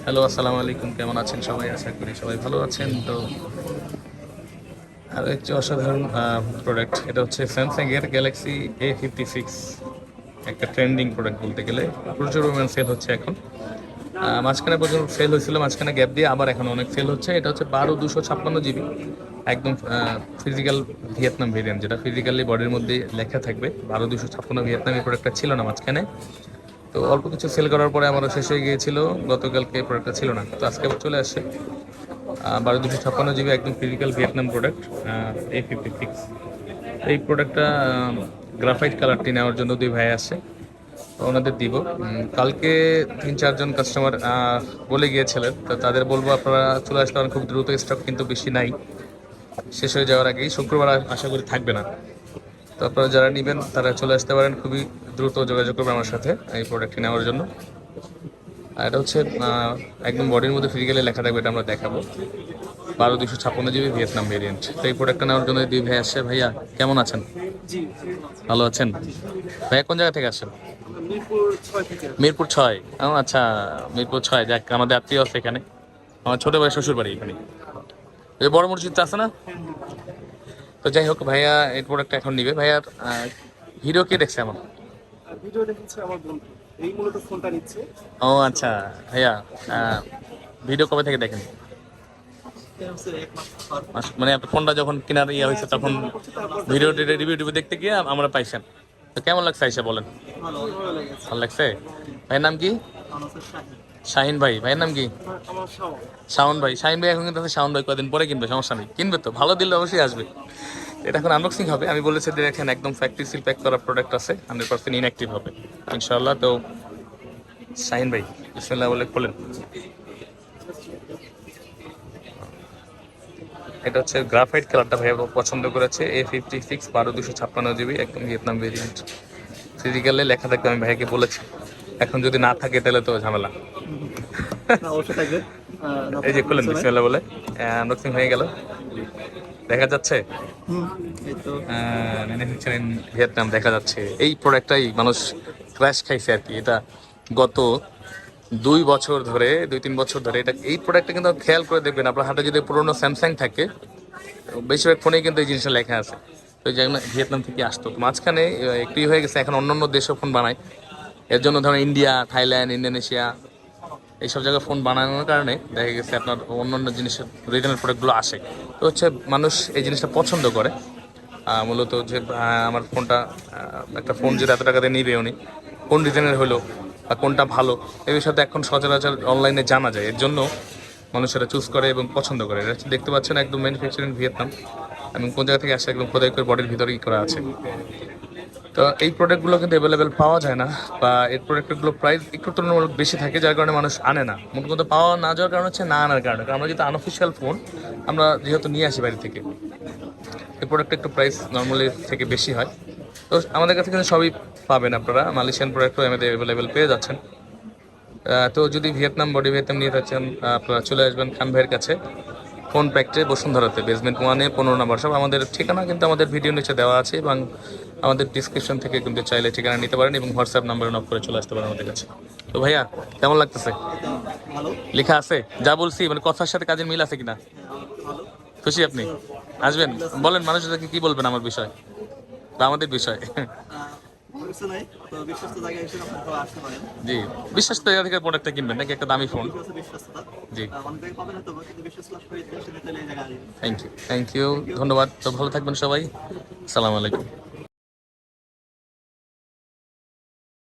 Hello, আসসালামু আলাইকুম। কেমন আছেন সবাই? আশা করি সবাই ভালো আছেন। তো আর একটি অসাধারণ প্রোডাক্ট এটা হচ্ছে স্যামসাং এর গ্যালাক্সি এ ফিফটি সিক্স একটা ট্রেন্ডিং প্রোডাক্ট বলতে গেলে। প্রচুর পরিমাণ সেল হচ্ছে এখন। মাঝখানে প্রচুর সেল হয়েছিল, মাঝখানে গ্যাপ দিয়ে আবার এখন অনেক সেল হচ্ছে। এটা হচ্ছে বারো দুশো ছাপ্পান্ন জিবি। একদম ফিজিক্যাল ভিয়েতনাম ভেরিয়েন্ট যেটা ফিজিক্যালি বডির মধ্যে লেখা থাকবে। বারো দুশো ছাপ্পান্ন ভিয়েতনাম এই প্রোডাক্টটা ছিল না মাঝখানে। তো অল্প কিছু সেল করার পরে আমারও শেষ হয়ে গিয়েছিল। গতকালকে প্রোডাক্টটা ছিল না। তো আজকে আবার চলে আসে বারো দুশো ছাপ্পান্ন জিবি একদম physical Vietnam product A fifty six এই প্রোডাক্টটা গ্রাফাইট কালারটি নেওয়ার জন্য দুই ভাই আসছে। তো ওনাদের দিব। কালকে তিন চারজন কাস্টমার বলে গিয়েছিলেন। তো তাদের বলব আপনারা চলে পারেন খুব দ্রুত স্টক কিন্তু বেশি নাই। শেষ হয়ে যাওয়ার আগেই। শুক্রবার আশা করি থাকবে না। তো আপনারা যারা নেবেন তারা চলে আসতে পারেন। খুবই দ্রুত যোগাযোগ করবেন আমার সাথে এই প্রোডাক্টটি নেওয়ার জন্য। আর এটা হচ্ছে একদম বডির মধ্যে ফিজিক্যালি লেখা থাকবে এটা আমরা দেখাবো। বারো দুশো ছাপ্পান্ন জিবি ভিয়েতনাম ভেরিয়েন্ট তো এই প্রোডাক্টটা নেওয়ার জন্য দুই ভাই আসছে। ভাইয়া কেমন আছেন? ভালো আছেন? ভাইয়া কোন জায়গা থেকে আসছেন? মিরপুর ছয় ও আচ্ছা মিরপুর ছয়। যাক আমাদের আত্মীয় আছে এখানে। আমার ছোট ভাই শ্বশুর বাড়ি এখানে। এই বড় মসজিদ আছে না? তো যাই হোক ভাইয়া এই প্রোডাক্টটা এখন নিবে। ভাইয়ার ভিডিও কে দেখছে আমার ভিডিও দেখেছে আমার বন্ধু। এই মূলত ফোনটা নিচ্ছে। ও আচ্ছা। ভাইয়া ভিডিও কবে থেকে দেখেন? মানে আপনার ফোনটা যখন কেনার ইয়ে হয়েছে তখন ভিডিও রিভিউ টিভিউ দেখতে গিয়ে আমরা পাইছেন। তো কেমন লাগছে আইসা বলেন? ভালো লেগেছে। ভাইয়ের নাম কি? শাহিন। ভাই। ভাইয়ের নাম কি? শাওন। ভাই। শাহিন ভাই এখন কিন্তু শাওন ভাই কদিন পরে কিনবে সমস্যা নেই। কিনবে তো ভালো দিলে অবশ্যই আসবে। এটা এখন আনবক্সিং হবে। আমি বলেছি যে দেখেন একদম ফ্যাক্টরি সিল প্যাক করা প্রোডাক্ট আছে হান্ড্রেড পার্সেন্ট ইনঅ্যাক্টিভ হবে। ইনশাল্লাহ তো শাহিন ভাই বিসমিল্লাহ বলে খোলেন। এটা হচ্ছে গ্রাফাইট কালারটা ভাই পছন্দ করেছে এ ফিফটি সিক্স বারো দুশো ছাপ্পান্ন জিবি একদম ভিয়েতনাম ভেরিয়েন্ট ফিজিক্যালে লেখা থাকবে আমি ভাইকে বলেছি। এখন যদি না থাকে তাহলে তো ঝামেলা। এই যে খুলেন বিসমিল্লাহ বলে। আনবক্সিং হয়ে গেল। দেখা যাচ্ছে? ম্যানুফ্যাকচারিং ভিয়েতনাম দেখা যাচ্ছে। এই প্রোডাক্টটাই মানুষ ক্র্যাশ খাইছে আর কি। এটা গত দুই বছর ধরে, দুই তিন বছর ধরে এটা এই প্রোডাক্টটা কিন্তু খেয়াল করে দেখবেন, আপনার হাতে যদি পুরোনো স্যামসাং থাকে, বেশিরভাগ ফোনেই কিন্তু এই জিনিসটা লেখা আছে। তো এই ভিয়েতনাম থেকে আসতো, তো মাঝখানে একটু হয়ে গেছে, এখন অন্য অন্য দেশও ফোন বানায়। এর জন্য ধরেন ইন্ডিয়া থাইল্যান্ড ইন্দোনেশিয়া এইসব জায়গায় ফোন বানানোর কারণে দেখা গেছে আপনার অন্য অন্য জিনিসের রিটার্নের প্রোডাক্টগুলো আসে। তো হচ্ছে মানুষ এই জিনিসটা পছন্দ করে। মূলত যে আমার ফোনটা একটা ফোন যে এত টাকাতে নিবে উনি কোন ডিজাইনের হলো বা কোনটা ভালো এই বিষয়টা এখন সচরাচর অনলাইনে জানা যায়। এর জন্য মানুষেরা চুজ করে এবং পছন্দ করে। এটা দেখতে পাচ্ছেন একদম ম্যানুফ্যাকচারিং ভিয়েতনাম এবং কোন জায়গা থেকে আসে একদম খোদাই করে বডির ভিতরেই করা আছে। তো এই প্রোডাক্টগুলো কিন্তু অ্যাভেলেবেল পাওয়া যায় না, বা এই প্রোডাক্টগুলো প্রাইস একটু তুলনামূলক বেশি থাকে, যার কারণে মানুষ আনে না। মূল কথা পাওয়া না যাওয়ার কারণ হচ্ছে না আনার কারণে। কারণ আমরা যেহেতু আনঅফিসিয়াল ফোন আমরা যেহেতু নিয়ে আসি বাড়ি থেকে, এই প্রোডাক্টটা একটু প্রাইস নর্মালি থেকে বেশি হয়। তো আমাদের কাছে কিন্তু সবই পাবেন আপনারা। মালয়েশিয়ান প্রোডাক্টও আমাদের অ্যাভেলেবেল পেয়ে যাচ্ছেন। তো যদি ভিয়েতনাম বডি ভিয়েতনাম নিয়ে যাচ্ছেন আপনারা চলে আসবেন খান ভাইয়ের কাছে। ফোন প্যাকটে বসুন্ধরাতে বেসমেন্ট ওয়ানে পনেরো নম্বর। সব আমাদের ঠিকানা কিন্তু আমাদের ভিডিও নিচে দেওয়া আছে এবং আমাদের ডিসক্রিপশন থেকে কিন্তু চাইলে ঠিকানা নিতে পারেন এবং হোয়াটসঅ্যাপ নাম্বারে নক করে চলে আসতে পারেন আমাদের কাছে। তো ভাইয়া কেমন লাগতেছে? লেখা আছে? যা বলছি মানে কথার সাথে কাজের মিল আছে কিনা? খুশি আপনি? আসবেন? বলেন মানুষদেরকে কি বলবেন আমার বিষয়? বা আমাদের বিষয়? জি বিশ্বাস তো জায়গা থেকে প্রোডাক্টটা কিনবেন নাকি একটা দামি ফোন জি। থ্যাংক ইউ থ্যাংক ইউ ধন্যবাদ। তো ভালো থাকবেন সবাই। সালাম আলাইকুম।